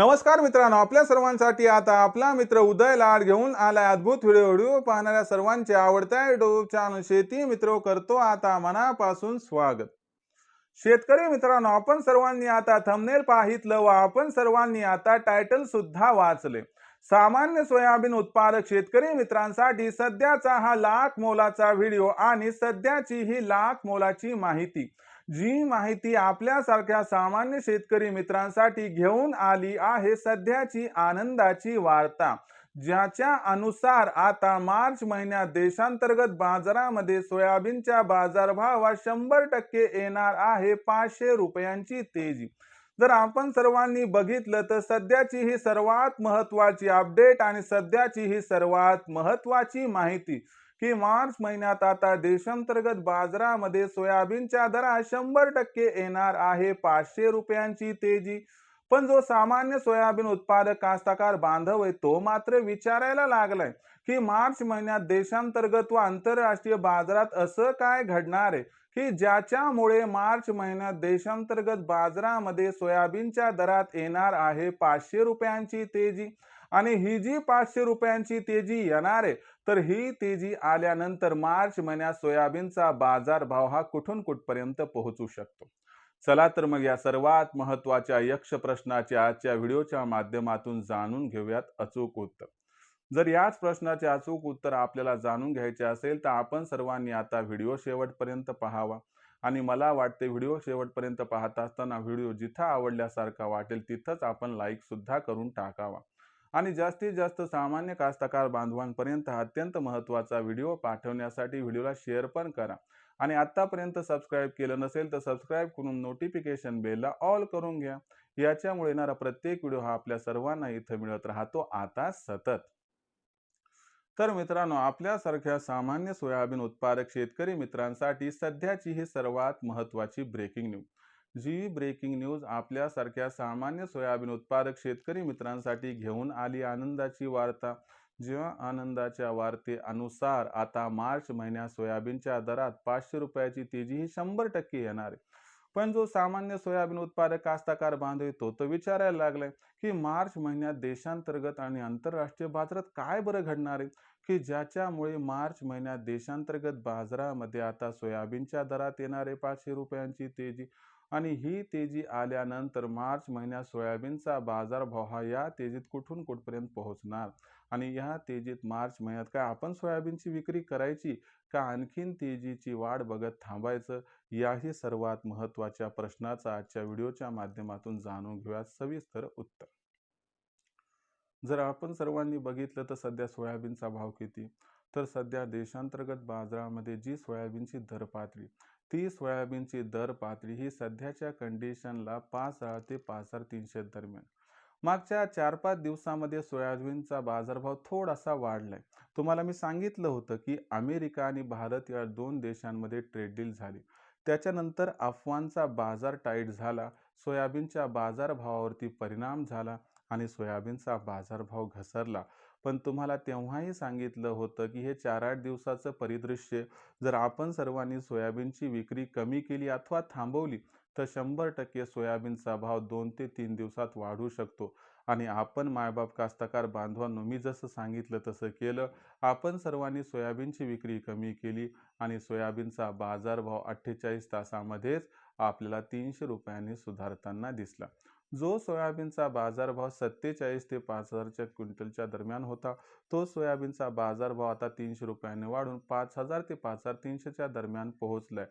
नमस्कार मित्रांनो आपल्या सर्वांसाठी आता आपला मित्र उदय लाड घेऊन आलाय अद्भुत व्हिडिओ व्हिडिओ पाहणाऱ्या सर्वांचे आवडत्या युट्यूब चॅनल शेती मित्र करतो आता मनापासून स्वागत. शेतकरी मित्रांनो आपण सर्वांनी आता थंबनेल पाहितलं व आपण सर्वांनी आता टायटल सुद्धा वाचले. सामान्य सोयाबीन उत्पादक शेतकरी मित्रांसाठी सध्याचा हा लाख मोलाचा व्हिडिओ आणि सध्याची ही लाख मोलाची माहिती. जी माहिती आपल्यासारख्या सामान्य शेतकरी मित्रांसाठी घेऊन आली आहे सध्याची आनंदाची वार्ता. ज्याच्या अनुसार आता मार्च महिन्यात देशांतर्गत बाजारामध्ये सोयाबीनच्या बाजारभावात शंभर टक्के येणार आहे पाचशे रुपयांची तेजी. जर आपण सर्वांनी बघितलं तर सध्याची ही सर्वात महत्वाची अपडेट आणि सध्याची ही सर्वात महत्वाची माहिती की मार्च महिन्यात आता देशांतर्गत बाजारामध्ये सोयाबीनच्या दरात शंभर टक्के येणार आहे पाचशे रुपयांची तेजी. पण जो सामान्य सोयाबीन उत्पादक कास्तकार बांधव आहे तो मात्र विचारायला लागलाय की मार्च महिन्यात देशांतर्गत व आंतरराष्ट्रीय बाजारात असं काय घडणार आहे? की ज्याच्यामुळे मार्च महिन्यात देशांतर्गत बाजारामध्ये सोयाबीनच्या दरात येणार आहे पाचशे रुपयांची तेजी आणि ही जी पाचशे रुपयांची तेजी येणार आहे तर ही तेजी आल्यानंतर मार्च महिन्यात सोयाबीनचा बाजार भाव हा कुठून कुठपर्यंत पोहोचू शकतो? चला तर मग या सर्वात महत्त्वाच्या यक्ष प्रश्नाचे आजच्या व्हिडिओच्या माध्यमातून जाणून घेऊयात अचूक उत्तर. जर याच प्रश्नाचे अचूक उत्तर आपल्याला जाणून घ्यायचे असेल तर आपण सर्वांनी आता व्हिडिओ शेवटपर्यंत पाहावा. आणि मला वाटते व्हिडिओ शेवटपर्यंत पाहत असताना व्हिडिओ जिथं आवडल्यासारखा वाटेल तिथंच आपण लाईक सुद्धा करून टाकावा. आणि जास्तीत जास्त सामान्य कास्तकार बांधवांपर्यंत अत्यंत महत्त्वाचा व्हिडिओ पाठवण्यासाठी व्हिडिओला शेअर पण करा. आणि आत्तापर्यंत सबस्क्राईब केलं नसेल तर सबस्क्राईब करून नोटिफिकेशन बेलला ऑल करून घ्या. याच्यामुळे येणारा प्रत्येक व्हिडिओ हा आपल्या सर्वांना इथं मिळत राहतो. आता सतत. तर मित्रांनो आपल्यासारख्या सामान्य सोयाबीन उत्पादक शेतकरी मित्रांसाठी सध्याची ही सर्वात महत्त्वाची ब्रेकिंग न्यूज. जी ब्रेकिंग न्यूज आपल्यासारख्या सामान्य सोयाबीन उत्पादक शेतकरी मित्रांसाठी घेऊन आली आनंदाची वार्ता. जेव्हा आनंदाच्या वार्तेनुसार आता मार्च महिन्यात सोयाबीनच्या दरात पाचशे रुपयाची तेजी ही शंभर टक्के येणार आहे. पण जो सामान्य सोयाबीन उत्पादक कास्ताकार बांधव आहे तो तर विचारायला लागलाय की मार्च महिन्यात देशांतर्गत आणि आंतरराष्ट्रीय बाजारात काय बरं घडणार आहे? की ज्याच्यामुळे मार्च महिन्यात देशांतर्गत बाजारामध्ये आता सोयाबीनच्या दरात येणारे पाचशे रुपयांची तेजी? आणि ही तेजी आल्यानंतर मार्च महिन्यात सोयाबीनचा बाजारभाव हा या तेजीत कुठून कुठपर्यंत पोहोचणार? आणि या तेजीत मार्च महिन्यात काय आपण सोयाबीनची विक्री करायची का आणखीन तेजीची वाढ बघत थांबायचं? याही सर्वात महत्त्वाच्या प्रश्नाचा आजच्या व्हिडिओच्या माध्यमातून जाणून घेऊया सविस्तर उत्तर. जर आपण सर्वांनी बघितलं तर सध्या सोयाबीनचा भाव किती? तर सध्या देशांतर्गत बाजारामध्ये जी सोयाबीनची दर पातळी ती सोयाबीनची दर पातळी ही सध्याच्या कंडिशनला पाच हजार ते पाच हजार तीनशे दरम्यान. मागच्या चार पाच दिवसामध्ये सोयाबीनचा बाजारभाव थोडासा वाढलाय. तुम्हाला मी सांगितलं होतं की अमेरिका आणि भारत या दोन देशांमध्ये ट्रेड डील झाली. त्याच्यानंतर अफवांचा बाजार टाईट झाला. सोयाबीनच्या बाजारभावावरती परिणाम झाला. आणि सोयाबीनचा बाजारभाव घसरला. पण तुम्हाला तेव्हाही सांगितलं होतं की हे चार आठ दिवसाचं परिदृश्य जर आपण सर्वांनी सोयाबीनची विक्री कमी केली अथवा थांबवली तर शंभर टक्के सोयाबीनचा भाव दोन ते तीन दिवसात वाढू शकतो. आणि आपण मायबाप कास्तकार बांधवांनो मी जसं सांगितलं तसं केलं. आपण सर्वांनी सोयाबीनची विक्री कमी केली आणि सोयाबीनचा बाजारभाव अठ्ठेचाळीस तासामध्येच आपल्याला तीनशे रुपयांनी सुधारताना दिसला. जो सोयाबीनचा बाजारभाव सत्तेचाळीस ते पाच हजारच्या क्विंटलच्या दरम्यान होता तो सोयाबीनचा बाजारभाव आता तीनशे रुपयांनी वाढून पाच हजार ते पाच हजार तीनशेच्या दरम्यान पोहोचलाय.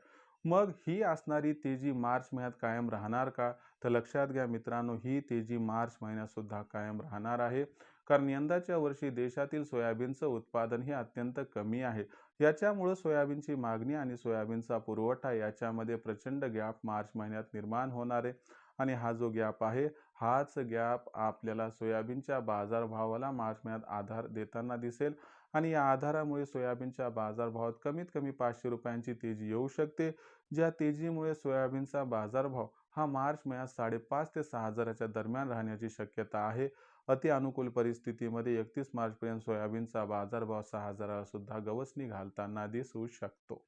मग ही असणारी तेजी मार्च महिन्यात कायम राहणार का? तर लक्षात घ्या मित्रांनो ही तेजी मार्च महिन्यात सुद्धा कायम राहणार आहे. कारण यंदाच्या वर्षी देशातील सोयाबीनचं उत्पादन हे अत्यंत कमी आहे. याच्यामुळं सोयाबीनची मागणी आणि सोयाबीनचा पुरवठा याच्यामध्ये प्रचंड गॅप मार्च महिन्यात निर्माण होणार आहे. आणि हा जो गॅप आहे हाच गॅप आपल्याला सोयाबीनच्या बाजारभावाला मार्च महिन्यात आधार देताना दिसेल आणि या आधारामुळे सोयाबीनच्या बाजारभावात कमीत कमी पाचशे रुपयांची तेजी येऊ शकते. ज्या तेजीमुळे सोयाबीनचा बाजारभाव हा मार्च महिन्यात साडेपाच ते सहा हजाराच्या दरम्यान राहण्याची शक्यता आहे. अति अनुकूल परिस्थितीमध्ये एकतीस मार्चपर्यंत सोयाबीनचा बाजारभाव सहा हजाराला सुद्धा गवसणी घालताना दिसू शकतो.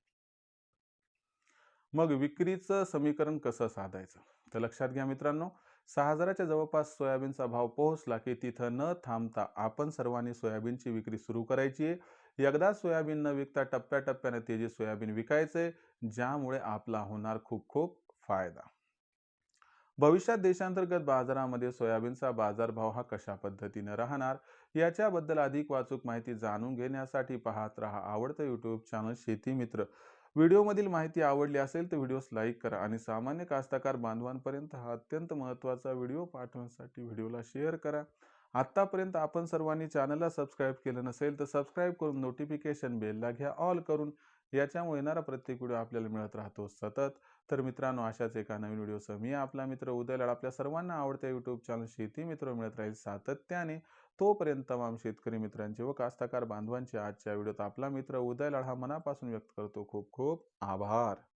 मग विक्रीचं समीकरण कसं साधायचं? तर लक्षात घ्या मित्रांनो सहा हजाराच्या जवळपास सोयाबीनचा भाव पोहोचला की तिथं न थांबता आपण सर्वांनी सोयाबीनची विक्री सुरू करायची आहे. एकदा सोयाबीन न विकता टप्प्याटप्प्याने तेजी सोयाबीन विकायचे ज्यामुळे आपला होणार खूप खूप फायदा. भविष्यात देशांतर्गत बाजारामध्ये सोयाबीनचा बाजारभाव हा कशा पद्धतीने राहणार याच्याबद्दल अधिक वाचूक माहिती जाणून घेण्यासाठी पाहत राहा आवडतं यूट्यूब चॅनल शेती मित्र. व्हिडिओमधील माहिती आवडली असेल तर व्हिडिओस लाईक करा आणि सामान्य कास्तकार बांधवांपर्यंत हा अत्यंत महत्त्वाचा व्हिडिओ पाठवण्यासाठी व्हिडिओला शेअर करा. आत्तापर्यंत आपण सर्वांनी चॅनलला सबस्क्राईब केलं नसेल तर सबस्क्राईब करून नोटिफिकेशन बेलला घ्या ऑल करून याच्यामुळे येणारा प्रत्येक व्हिडिओ आपल्याला मिळत राहतो. सतत तर मित्रांनो अशाच एका नवीन व्हिडिओसह मी आपला मित्र उदयलाड आपल्या सर्वांना आवडत्या यूट्यूब चॅनल शेती मित्र मिळत राहील सातत्याने. तोपर्यंत तमाम शेतकरी मित्रांचे व कास्तकार बांधवांचे आजच्या व्हिडिओत आपला मित्र उदयलाड हा मनापासून व्यक्त करतो. खूप खूप आभार.